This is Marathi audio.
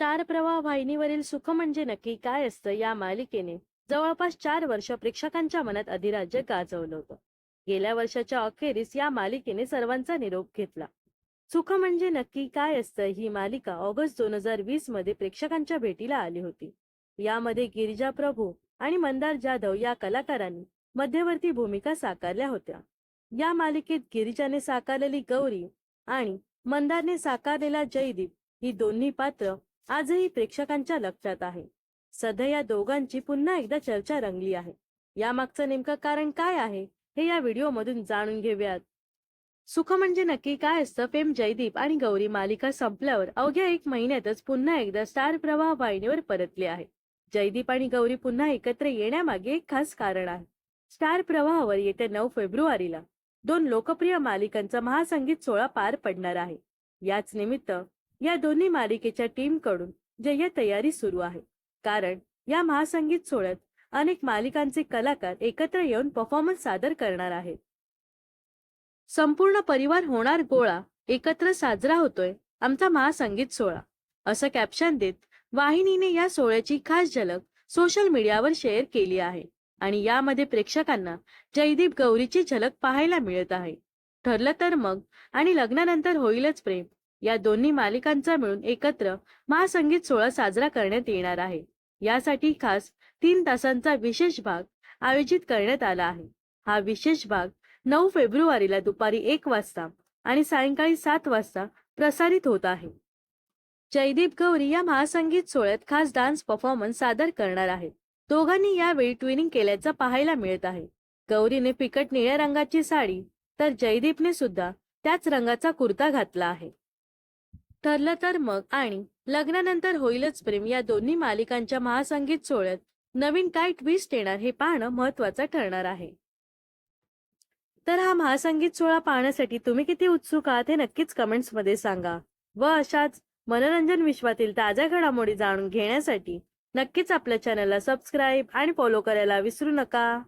स्टार प्रवाह वाहिनीवरील सुख म्हणजे नक्की काय असतं या मालिकेने जवळपास चार वर्ष प्रेक्षकांच्या मनात अधिराज्य गाजवलं होतं. गेल्या वर्षाच्या अखेरीस या मालिकेने सर्वांचा निरोप घेतला. सुख म्हणजे नक्की काय असतं ही मालिका ऑगस्ट दोन हजार वीसमध्ये प्रेक्षकांच्या भेटीला आली होती. यामध्ये गिरिजा प्रभू आणि मंदार जाधव या कलाकारांनी मध्यवर्ती भूमिका साकारल्या होत्या. या मालिकेत गिरिजाने साकारलेली गौरी आणि मंदारने साकारलेला जयदीप ही दोन्ही पात्र आजही प्रेक्षकांच्या लक्षात आहे. सध्या या दोघांची पुन्हा एकदा चर्चा रंगली आहे. यामागचं नेमकं कारण काय आहे हे या व्हिडिओमधून जाणून घेऊयात. सुख म्हणजे नक्की काय असतं फेम जयदीप आणि गौरी मालिका संपल्यावर अवघ्या एक महिन्यातच पुन्हा एकदा स्टार प्रवाह वाहिनीवर परतले आहे. जयदीप आणि गौरी पुन्हा एकत्र येण्यामागे एक खास कारण आहे. स्टार प्रवाहावर येत्या नऊ फेब्रुवारीला दोन लोकप्रिय मालिकांचा महासंगीत सोहळा पार पडणार आहे. याच निमित्त या दोन्ही मालिकेच्या टीमकडून तयारी सुरू आहे. कारण या महासंगीत सोहळ्यात अनेक मालिकांचे कलाकार एकत्र येऊन परफॉर्मन्स सादर करणार आहेत. संपूर्ण परिवार होणार गोळा एकत्र साजरा होतोय आमचा महासंगीत सोहळा. असं कॅप्शन देत वाहिनीने या सोहळ्याची खास झलक सोशल मीडियावर शेअर केली आहे आणि यामध्ये प्रेक्षकांना जयदीप गौरीची झलक पाहायला मिळत आहे. ठरलं तर मग आणि लग्नानंतर होईलच प्रेम. या दोन्ही मालिकांचा मिळून एकत्र महासंगीत सोहळा साजरा करण्यात येणार आहे. यासाठी खास तीन तासांचा विशेष भाग आयोजित करण्यात आला आहे. हा विशेष भाग नऊ फेब्रुवारीला दुपारी एक वाजता आणि सायंकाळी सात वाजता प्रसारित होत आहे. जयदीप गौरी या महासंगीत सोहळ्यात खास डान्स परफॉर्मन्स सादर करणार आहेत दोघांनी यावेळी ट्विनिंग केल्याचं पाहायला मिळत आहे. गौरीने फिकट निळ्या रंगाची साडी तर जयदीपने सुद्धा त्याच रंगाचा कुर्ता घातला आहे. ठरलं तर मग आणि लग्नानंतर होईलच प्रेम या दोन्ही मालिकांच्या महासंगीत सोहळ्यात. नवीन काय ट्विस्ट येणार हे पाहणं महत्वाचं ठरणार आहे. तर हा महासंगीत सोहळा पाहण्यासाठी तुम्ही किती उत्सुक आहात हे नक्कीच कमेंट्समध्ये सांगा. व अशाच मनोरंजन विश्वातील ताज्या घडामोडी जाणून घेण्यासाठी नक्कीच आपल्या चॅनलला सबस्क्राईब आणि फॉलो करायला विसरू नका.